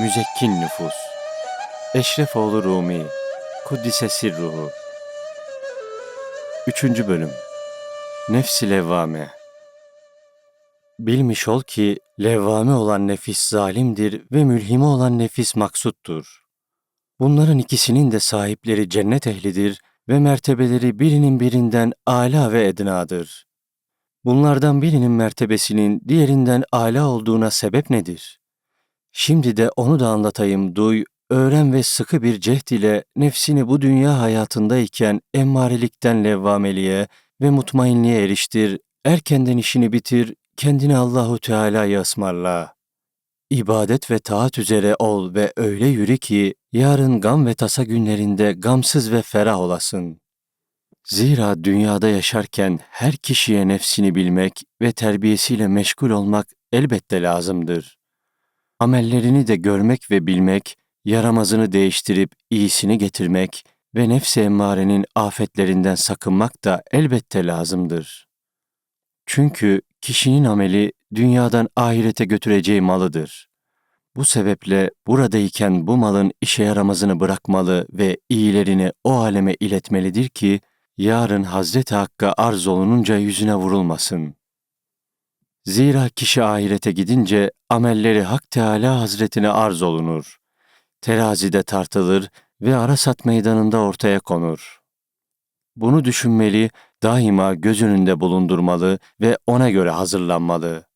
Müzekkin Nüfus Eşrefoğlu Rumi Kuddise Sirruhu 3. Bölüm Nefsi Levvame Bilmiş ol ki levvame olan nefis zalimdir ve mülhime olan nefis maksuttur. Bunların ikisinin de sahipleri cennet ehlidir ve mertebeleri birinin birinden âlâ ve ednadır. Bunlardan birinin mertebesinin diğerinden âlâ olduğuna sebep nedir? Şimdi de onu da anlatayım duy, öğren ve sıkı bir cehd ile nefsini bu dünya hayatındayken emmarelikten levvameliğe ve mutmainliğe eriştir, erkenden işini bitir, kendini Allahu Teala'ya ısmarla. İbadet ve taat üzere ol ve öyle yürü ki yarın gam ve tasa günlerinde gamsız ve ferah olasın. Zira dünyada yaşarken her kişiye nefsini bilmek ve terbiyesiyle meşgul olmak elbette lazımdır. Amellerini de görmek ve bilmek, yaramazını değiştirip iyisini getirmek ve nefs-i emmarenin afetlerinden sakınmak da elbette lazımdır. Çünkü kişinin ameli dünyadan ahirete götüreceği malıdır. Bu sebeple buradayken bu malın işe yaramazını bırakmalı ve iyilerini o aleme iletmelidir ki, yarın Hazreti Hakk'a arz olununca yüzüne vurulmasın. Zira kişi ahirete gidince amelleri Hak Teala Hazretine arz olunur. Terazide tartılır ve Arasat meydanında ortaya konur. Bunu düşünmeli, daima göz önünde bulundurmalı ve ona göre hazırlanmalı.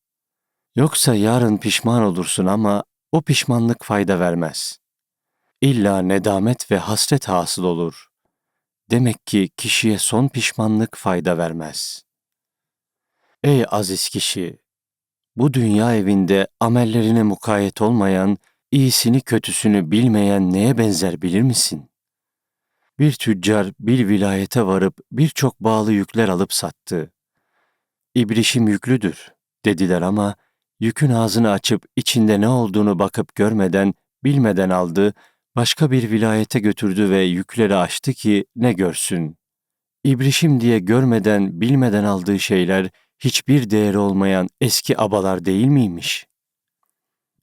Yoksa yarın pişman olursun ama o pişmanlık fayda vermez. İlla nedamet ve hasret hasıl olur. Demek ki kişiye son pişmanlık fayda vermez. Ey aziz kişi! Bu dünya evinde amellerine mukayyet olmayan, iyisini kötüsünü bilmeyen neye benzer bilir misin? Bir tüccar bir vilayete varıp birçok bağlı yükler alıp sattı. İbrişim yüklüdür dediler ama yükün ağzını açıp içinde ne olduğunu bakıp görmeden, bilmeden aldı, başka bir vilayete götürdü ve yükleri açtı ki ne görsün. İbrişim diye görmeden, bilmeden aldığı şeyler hiçbir değeri olmayan eski abalar değil miymiş?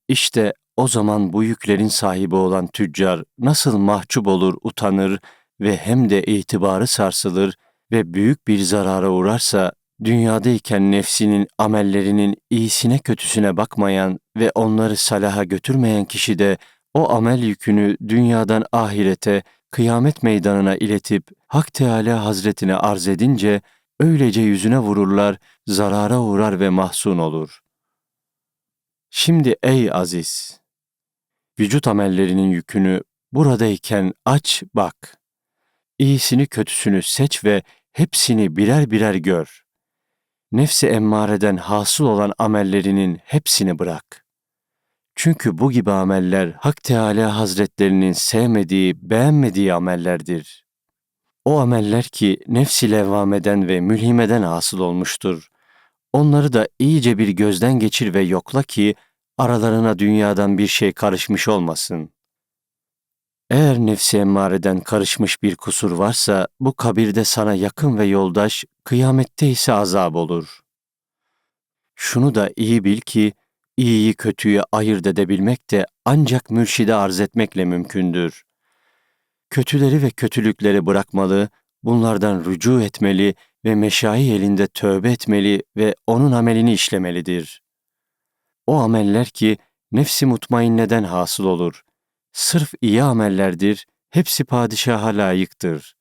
İşte o zaman bu yüklerin sahibi olan tüccar nasıl mahcup olur, utanır ve hem de itibarı sarsılır ve büyük bir zarara uğrarsa, dünyadayken nefsinin amellerinin iyisine kötüsüne bakmayan ve onları salaha götürmeyen kişi de o amel yükünü dünyadan ahirete, kıyamet meydanına iletip Hak Teala Hazretine arz edince öylece yüzüne vururlar, zarara uğrar ve mahzun olur. Şimdi ey aziz! Vücut amellerinin yükünü buradayken aç bak. İyisini kötüsünü seç ve hepsini birer birer gör. Nefsi emmareden hasıl olan amellerinin hepsini bırak. Çünkü bu gibi ameller Hak Teala Hazretlerinin sevmediği, beğenmediği amellerdir. O ameller ki nefsi levvameden ve mülhimeden hasıl olmuştur. Onları da iyice bir gözden geçir ve yokla ki aralarına dünyadan bir şey karışmış olmasın. Eğer nefsi emmareden karışmış bir kusur varsa bu kabirde sana yakın ve yoldaş, kıyamette ise azap olur. Şunu da iyi bil ki iyiyi kötüyü ayırt edebilmek de ancak mürşide arz etmekle mümkündür. Kötüleri ve kötülükleri bırakmalı, bunlardan rücu etmeli ve meşayi elinde tövbe etmeli ve onun amelini işlemelidir. O ameller ki nefsi mutmainneden hasıl olur. Sırf iyi amellerdir, hepsi padişaha layıktır.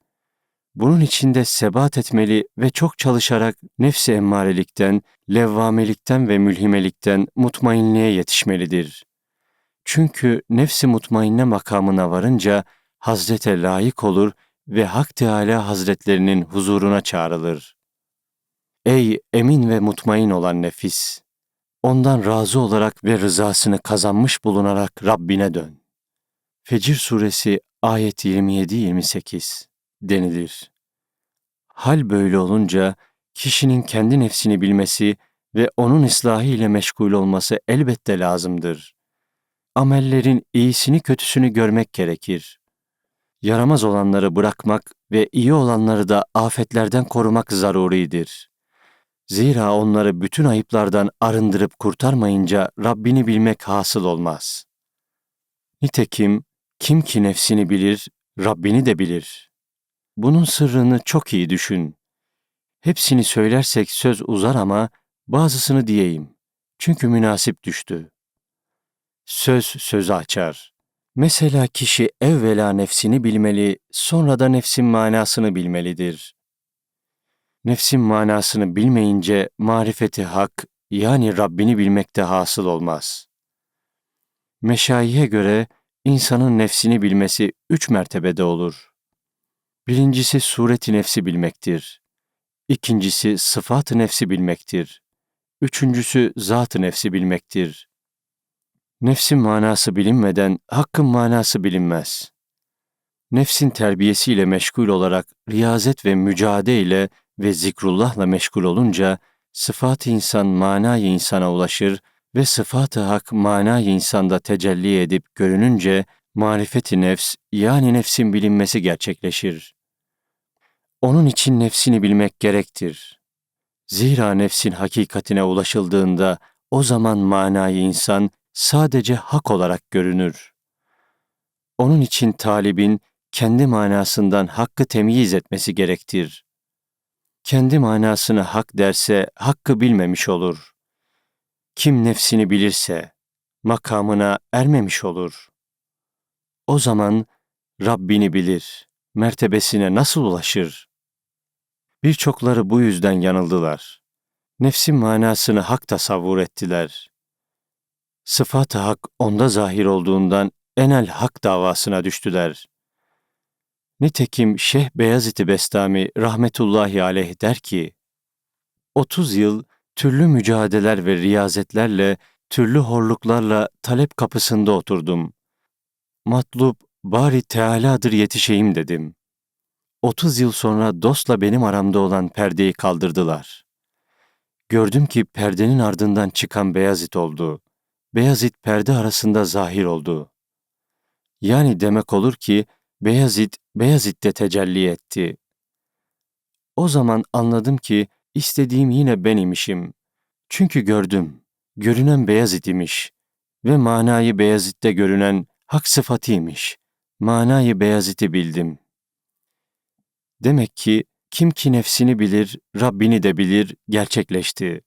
Bunun içinde sebat etmeli ve çok çalışarak nefsi emmarelikten, levvamelikten ve mülhimelikten mutmainliğe yetişmelidir. Çünkü nefsi mutmainne makamına varınca Hazrete layık olur ve Hak Teala Hazretlerinin huzuruna çağrılır. Ey emin ve mutmain olan nefis! Ondan razı olarak ve rızasını kazanmış bulunarak Rabbine dön. Fecir suresi ayet 27-28 denilir. Hal böyle olunca kişinin kendi nefsini bilmesi ve onun ıslahı ile meşgul olması elbette lazımdır. Amellerin iyisini kötüsünü görmek gerekir. Yaramaz olanları bırakmak ve iyi olanları da afetlerden korumak zaruridir. Zira onları bütün ayıplardan arındırıp kurtarmayınca Rabbini bilmek hasıl olmaz. Nitekim kim ki nefsini bilir, Rabbini de bilir. Bunun sırrını çok iyi düşün. Hepsini söylersek söz uzar ama bazısını diyeyim. Çünkü münasip düştü. Söz sözü açar. Mesela kişi evvela nefsini bilmeli, sonra da nefsin manasını bilmelidir. Nefsin manasını bilmeyince marifeti hak yani Rabbini bilmekte hasıl olmaz. Meşayihe göre insanın nefsini bilmesi üç mertebede olur. Birincisi sureti nefsi bilmektir. İkincisi sıfat-ı nefsi bilmektir. Üçüncüsü zat-ı nefsi bilmektir. Nefsin manası bilinmeden hakkın manası bilinmez. Nefsin terbiyesiyle meşgul olarak riyazet ve mücadele ve zikrullahla meşgul olunca sıfat-ı insan manayı insana ulaşır ve sıfat-ı hak manayı insanda tecelli edip görününce marifeti nefs yani nefsin bilinmesi gerçekleşir. Onun için nefsini bilmek gerektir. Zira nefsin hakikatine ulaşıldığında o zaman manayı insan sadece hak olarak görünür. Onun için talibin kendi manasından hakkı temyiz etmesi gerektir. Kendi manasını hak derse hakkı bilmemiş olur. Kim nefsini bilirse makamına ermemiş olur. O zaman Rabbini bilir, mertebesine nasıl ulaşır? Birçokları bu yüzden yanıldılar. Nefsin manasını hak tasavvur ettiler. Sıfat-ı hak onda zahir olduğundan enel hak davasına düştüler. Nitekim Şeyh Beyazıt-ı Bestami rahmetullahi aleyh der ki, 30 yıl türlü mücadeleler ve riyazetlerle, türlü horluklarla talep kapısında oturdum. Matlup bari Teala'dır yetişeyim dedim. 30 yıl sonra dostla benim aramda olan perdeyi kaldırdılar. Gördüm ki perdenin ardından çıkan Beyazıt oldu. Beyazıt perde arasında zahir oldu. Yani demek olur ki Beyazıt, Beyazıt'te tecelli etti. O zaman anladım ki istediğim yine ben imişim. Çünkü gördüm, görünen Beyazıt imiş ve manayı Beyazıt'te görünen hak sıfatıymış. Manayı Beyazıt'ı bildim. Demek ki kim ki nefsini bilir, Rabbini de bilir, gerçekleşti.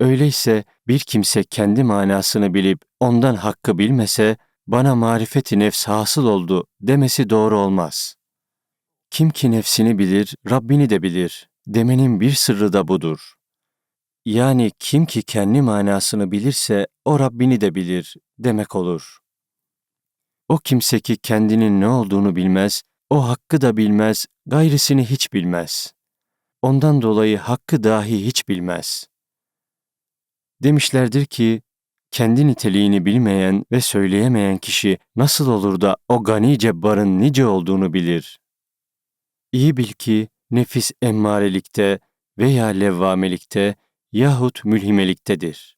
Öyleyse bir kimse kendi manasını bilip ondan hakkı bilmese, bana marifeti nefs hasıl oldu demesi doğru olmaz. Kim ki nefsini bilir, Rabbini de bilir demenin bir sırrı da budur. Yani kim ki kendi manasını bilirse o Rabbini de bilir demek olur. O kimse ki kendinin ne olduğunu bilmez, o hakkı da bilmez, gayrisini hiç bilmez. Ondan dolayı hakkı dahi hiç bilmez. Demişlerdir ki, kendi niteliğini bilmeyen ve söyleyemeyen kişi nasıl olur da o gani cebbarın nice olduğunu bilir. İyi bil ki nefis emmarelikte veya levvamelikte yahut mülhimeliktedir.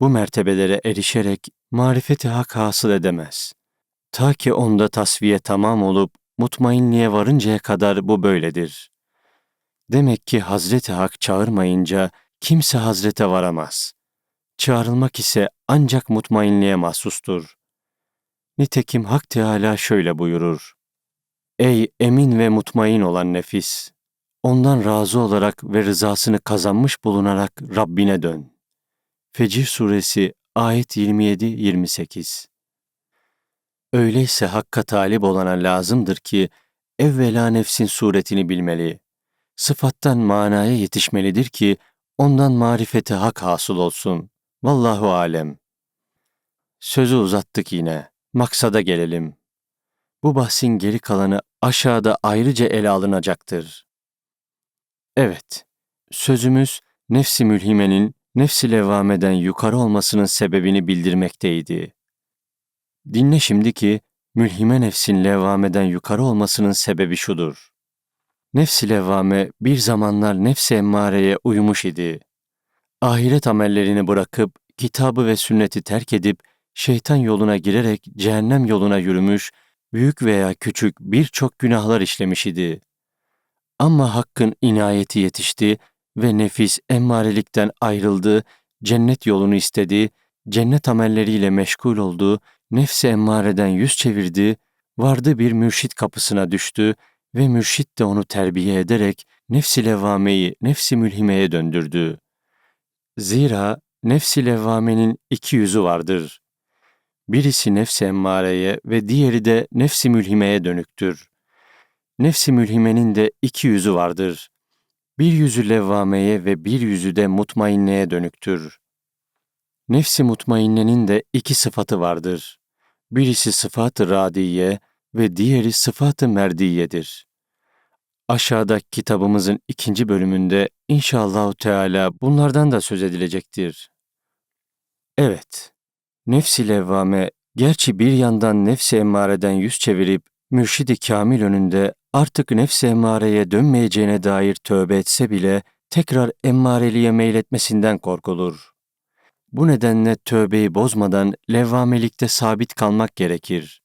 Bu mertebelere erişerek marifeti hak hasıl edemez. Ta ki onda tasviye tamam olup mutmainliğe varıncaya kadar bu böyledir. Demek ki Hazreti Hak çağırmayınca kimse Hazrete varamaz. Çağrılmak ise ancak mutmainliğe mahsustur. Nitekim Hak Teâlâ şöyle buyurur. Ey emin ve mutmain olan nefis! Ondan razı olarak ve rızasını kazanmış bulunarak Rabbine dön. Fecir Suresi ayet 27-28 Öyleyse Hakk'a talip olana lazımdır ki evvela nefsin suretini bilmeli. Sıfattan manaya yetişmelidir ki ondan marifeti hak hasıl olsun. Vallahu alem. Sözü uzattık yine. Maksada gelelim. Bu bahsin geri kalanı aşağıda ayrıca ele alınacaktır. Evet, sözümüz nefsi mülhimenin nefsi levameden yukarı olmasının sebebini bildirmekteydi. Dinle şimdi ki mülhime nefsin levameden yukarı olmasının sebebi şudur. Nefsi levvame bir zamanlar nefsi emmareye uymuş idi. Ahiret amellerini bırakıp kitabı ve sünneti terk edip şeytan yoluna girerek cehennem yoluna yürümüş, büyük veya küçük birçok günahlar işlemiş idi. Ama Hakk'ın inayeti yetişti ve nefis emmarelikten ayrıldı, cennet yolunu istedi, cennet amelleriyle meşgul oldu, nefsi emmareden yüz çevirdi, vardı bir mürşit kapısına düştü ve mürşit de onu terbiye ederek nefsi levvameyi nefsi mülhimeye döndürdü. Zira nefsi levvamenin iki yüzü vardır. Birisi nefsi emmareye ve diğeri de nefsi mülhimeye dönüktür. Nefsi mülhimenin de iki yüzü vardır. Bir yüzü levvameye ve bir yüzü de mutmainneye dönüktür. Nefsi mutmainnenin de iki sıfatı vardır. Birisi sıfat-ı radiye ve diğeri sıfat-ı merdiyedir. Aşağıda kitabımızın ikinci bölümünde inşallahü teala bunlardan da söz edilecektir. Evet, nefsi levvame gerçi bir yandan nefsi emmareden yüz çevirip mürşidi kamil önünde artık nefsi emmareye dönmeyeceğine dair tövbe etse bile tekrar emmareliğe meyletmesinden korkulur. Bu nedenle tövbeyi bozmadan levvamelikte sabit kalmak gerekir.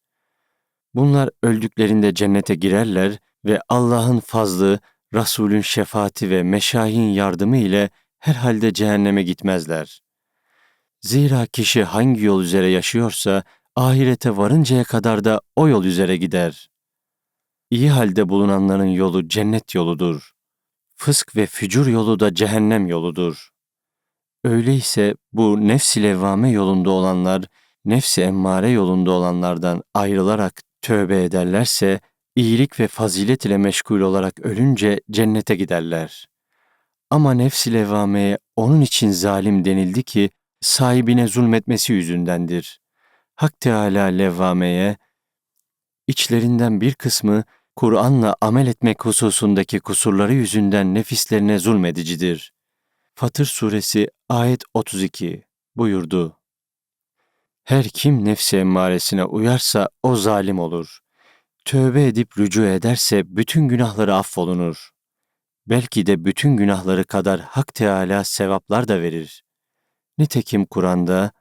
Bunlar öldüklerinde cennete girerler ve Allah'ın fazlı, Resulün şefaati ve meşayin yardımı ile herhalde cehenneme gitmezler. Zira kişi hangi yol üzere yaşıyorsa, ahirete varıncaya kadar da o yol üzere gider. İyi halde bulunanların yolu cennet yoludur. Fısk ve fücur yolu da cehennem yoludur. Öyleyse bu nefs-i levvame yolunda olanlar, nefs-i emmare yolunda olanlardan ayrılarak tövbe ederlerse, iyilik ve fazilet ile meşgul olarak ölünce cennete giderler. Ama nefs-i levvameye onun için zalim denildi ki, sahibine zulmetmesi yüzündendir. Hak Teâlâ levvameye, içlerinden bir kısmı Kur'an'la amel etmek hususundaki kusurları yüzünden nefislerine zulmedicidir. Fatır Suresi ayet 32 buyurdu. Her kim nefsi emmaresine uyarsa o zalim olur. Tövbe edip rücu ederse bütün günahları affolunur. Belki de bütün günahları kadar Hak Teâlâ sevaplar da verir. Nitekim Kur'an'da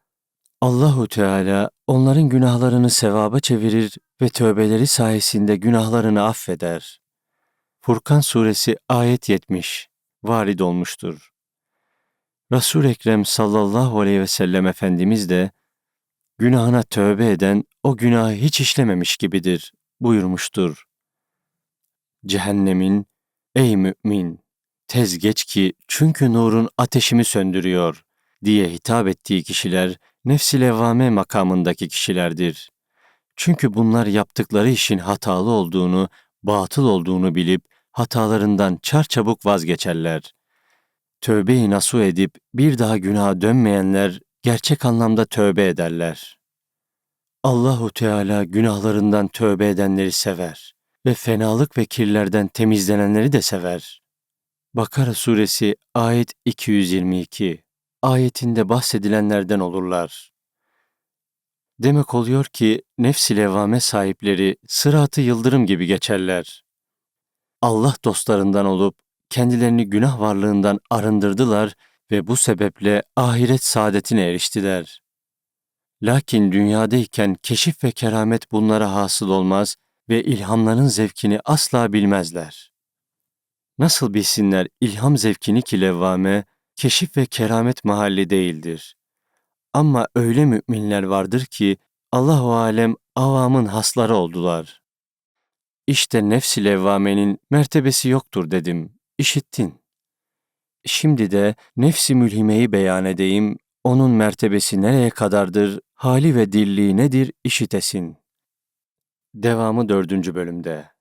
Allahu Teala onların günahlarını sevaba çevirir ve tövbeleri sayesinde günahlarını affeder. Furkan suresi ayet 70 varid olmuştur. Resul Ekrem sallallahu aleyhi ve sellem Efendimiz de günahına tövbe eden o günahı hiç işlememiş gibidir buyurmuştur. Cehennemin ey mümin tez geç ki çünkü nurun ateşimi söndürüyor diye hitap ettiği kişiler nefsi levvame makamındaki kişilerdir. Çünkü bunlar yaptıkları işin hatalı olduğunu, batıl olduğunu bilip hatalarından çarçabuk vazgeçerler. Tövbe-i nasu edip bir daha günaha dönmeyenler gerçek anlamda tövbe ederler. Allahu Teala günahlarından tövbe edenleri sever ve fenalık ve kirlerden temizlenenleri de sever. Bakara suresi ayet 222 ayetinde bahsedilenlerden olurlar. Demek oluyor ki nefs-i levvame sahipleri sıratı yıldırım gibi geçerler. Allah dostlarından olup kendilerini günah varlığından arındırdılar ve bu sebeple ahiret saadetine eriştiler. Lakin dünyadayken keşif ve keramet bunlara hasıl olmaz ve ilhamların zevkini asla bilmezler. Nasıl bilsinler ilham zevkini ki levvame, keşif ve keramet mahalli değildir. Ama öyle müminler vardır ki Allahu alem avamın hasları oldular. İşte nefs-i levvamenin mertebesi yoktur dedim. İşittin. Şimdi de nefsi mülhimeyi beyan edeyim, onun mertebesi nereye kadardır, hali ve dilliği nedir işitesin. Devamı dördüncü bölümde.